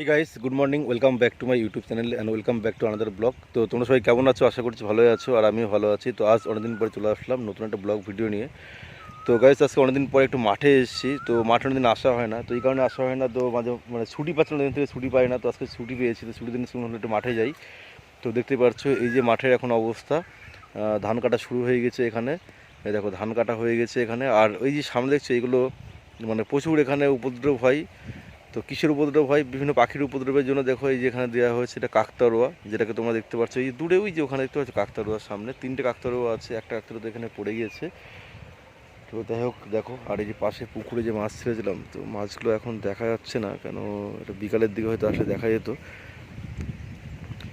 এই guys good morning welcome back to my YouTube channel and welcome back to another blog তো তোমরা সবাই কেমন আছো? আশা করছি ভালোই আছো আর আমিও ভালো আছি। তো আজ অনেকদিন পরে চলে আসলাম নতুন একটা ব্লগ ভিডিও নিয়ে। তো গাইস আজকে অনেকদিন পরে একটু মাঠে এসেছি। তো মাঠে অনেকদিন আসা হয় না। তো এই কারণে আসা হয় না। তো মাঝে মানে ছুটি পাচ্ছি না দিন থেকে ছুটি পাই না। তো আজকে ছুটি পেয়েছি। তো ছুটির দিন শুনে একটু মাঠে যাই। তো দেখতে পাচ্ছ এই যে মাঠের এখন অবস্থা। ধান কাটা শুরু হয়ে গেছে এখানে। দেখো, ধান কাটা হয়ে গেছে এখানে। আর ওই যে সামনে দেখছ, এগুলো মানে প্রচুর এখানে উপদ্রব হয়। তো কিসের উপদ্রব হয়? বিভিন্ন পাখির উপদ্রবের জন্য দেখো এই যেখানে দেওয়া হয়েছে এটা কাকতারোয়া যেটাকে তোমরা দেখতে পাচ্ছ। এই দূরে ওই যে ওখানে দেখতে পাচ্ছ কাকতারোয়ার সামনে। তিনটে কাকতারোয়া আছে, একটা কাকতারোয়া এখানে পড়ে গিয়েছে। তো যাই হোক, দেখো, আর এই যে পাশে পুকুরে যে মাছ ছেড়েছিলাম, তো মাছগুলো এখন দেখা যাচ্ছে না, কেন এটা বিকালের দিকে হয়তো আসলে দেখা যেত।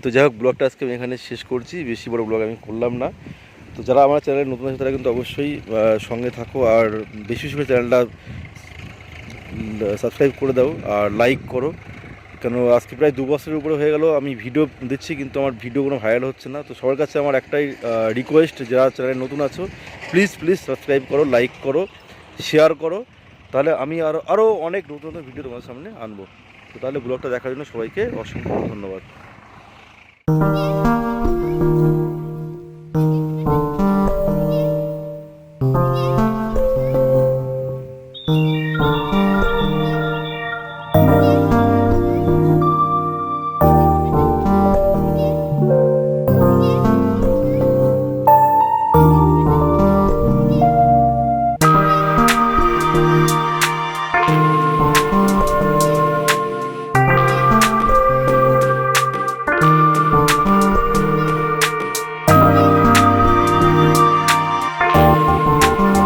তো যাই হোক, ব্লগটা আজকে আমি এখানে শেষ করছি। বেশি বড় ব্লগ আমি করলাম না। তো যারা আমার চ্যানেলে নতুন আছে, তারা কিন্তু অবশ্যই সঙ্গে থাকো। আর বেশি বেশি চ্যানেলটা সাবস্ক্রাইব করে দাও আর লাইক করো। কেন আজকে প্রায় দু বছরের উপরে হয়ে গেল, আমি ভিডিও দিচ্ছি কিন্তু আমার ভিডিও কোনো ভাইরাল হচ্ছে না। তো সবার কাছে আমার একটাই রিকোয়েস্ট যারা চ্যানেলে নতুন আছো প্লিজ প্লিজ সাবস্ক্রাইব করো লাইক করো শেয়ার করো। তাহলে আমি আরও আরও অনেক নতুন নতুন ভিডিও তোমার সামনে আনব। তো তাহলে ব্লগটা দেখার জন্য সবাইকে অসংখ্য ধন্যবাদ।